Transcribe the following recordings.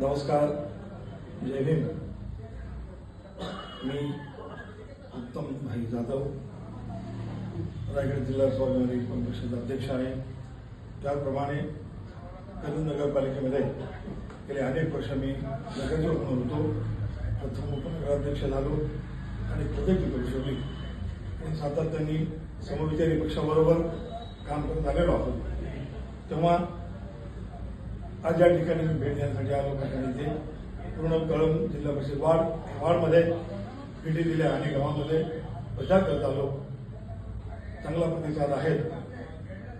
नमस्कार जय भीम. मी उत्तम भाई जाधव. रायगड जिल्हा स्वाभिमानी परिषद अध्यक्ष आहे. त्याचप्रमाणे कदम नगरपालिकेमध्ये गेले अनेक वर्ष मी नगरसेवक म्हणून होतो. प्रथम उपनगराध्यक्ष झालो आणि प्रत्येक परिषदी आणि सातत्याने समविचारी पक्षाबरोबर काम करत आलेलो आहोत तेव्हा आज या ठिकाणी मी भेट देण्यासाठी आलो कारण इथे पूर्ण कळम जिल्हा परिषद वार्ड वार्डमध्ये भेटी दिल्या आणि गावामध्ये प्रचार करत आलो. चांगला प्रतिसाद आहे.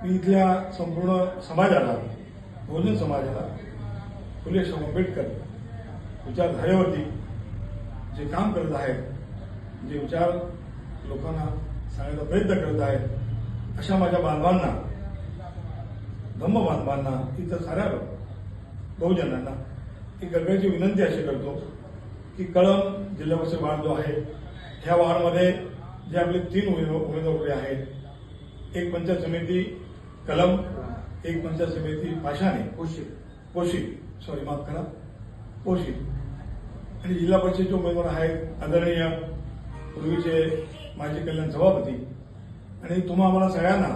मी इथल्या संपूर्ण समाजाला बहुजन समाजाला फुले शाहू आंबेडकर विचारधारेवरती जे काम करत आहेत जे विचार लोकांना सांगण्याचा प्रयत्न करत आहेत अशा माझ्या बांधवांना धम्म बांधवांना इथं साऱ्या बहुजनांना एक गरजेची विनंती अशी करतो की कळम जिल्हा परिषद वार्ड जो आहे ह्या वार्डमध्ये जे आपले तीन उमेदवार उभे आहेत एक पंचायत समिती कलम एक पंचायत समिती पाषाणे पोषित पोशी सॉरी माफ करा. पोशी आणि जिल्हा परिषदेचे उमेदवार आहेत आदरणीय पूर्वीचे माजी कल्याण सभापती. आणि तुम्हा आम्हाला सगळ्यांना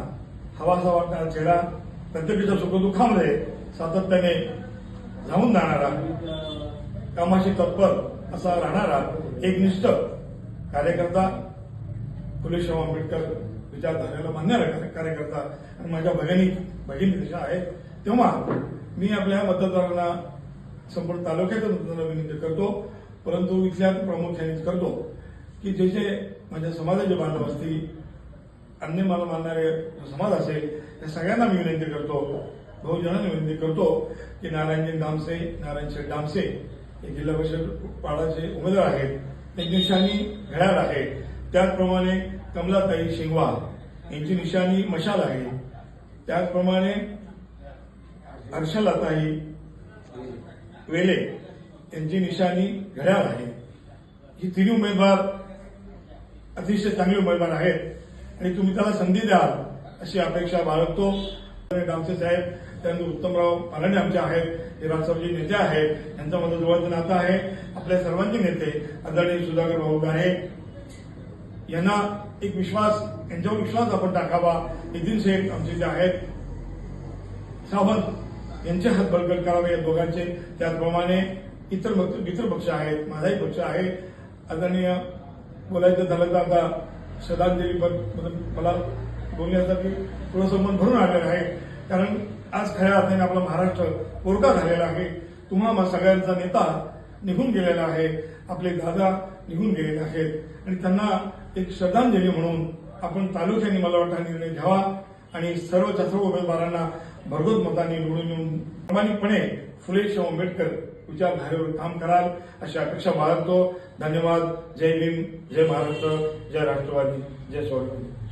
हवासा वाटणारा चेहरा प्रत्येकाच्या सुखदुःखामध्ये सातत्याने धावून जाणारा कामाशी तत्पर असा राहणारा एकनिष्ठ कार्यकर्ता फुले आंबेडकर विचारधारेला मानणारा कार्यकर्ता आणि माझ्या भगिनी भगिनी तशा आहेत. तेव्हा मी आपल्या मतदारांना संपूर्ण तालुक्याच्या मतदारांना विनंती करतो परंतु इथल्या प्रामुख्याने करतो की जे जे माझ्या समाजाचे बांधव असतील अन्य मला मानणारे समाज असेल त्या सगळ्यांना मी विनंती करतो बहुजनांना विनंती करतो की नारायणजी दामसे नारायणशेठ दामसे हे जिल्हा परिषद पाडाचे उमेदवार आहेत. त्यांची निशाणी घड्याळ आहे. त्याचप्रमाणे कमलाताई शिंगवा यांची निशाणी मशाल आहे. त्याचप्रमाणे हर्षलाताई वेले यांची निशाणी घड्याळ आहे. ही तिन्ही उमेदवार अतिशय चांगले उमेदवार आहेत आणि तुम्ही त्याला संधी द्याल अशी अपेक्षा बाळगतो. गामसे साहेब त्यानंतर उत्तमराव पालने आमचे आहेत हे राष्ट्रवादी नेते आहेत यांच्यामध्ये जवळचं नातं आहे. आपल्या सर्वांचे नेते आदरणीय सुधाकर भाऊ आहे यांना एक विश्वास यांच्यावर विश्वास आपण टाकावा नितीन शेख आमचे जे आहेत. सावंत यांचे हात बळकट करावे या दोघांचे. त्याचप्रमाणे इतर इतर पक्ष आहेत माझाही पक्ष आहे. आदरणीय बोलायचं झालं तर आता श्रद्धांजली मला बोलण्यासाठी थोडंसं मन भरून आलेलं आहे. कारण आज खऱ्या अर्थाने आपला महाराष्ट्र पोरका झालेला आहे. तुम्हा सगळ्यांचा नेता निघून गेलेला आहे. आपले दादा निघून गेलेले आहेत. आणि त्यांना एक श्रद्धांजली म्हणून आपण तालुक्याने मला वाटतं हा निर्णय घ्यावा. आणि सर्व सर्व उमेदवारांना भरघोस मतांनी निवडून येऊन प्रामाणिकपणे फुले शाह आंबेडकर विचारधारेवर काम कराल अशी अपेक्षा बाळगतो. धन्यवाद. जय भीम जय महाराष्ट्र. जय राष्ट्रवादी. जय स्वाभिमानी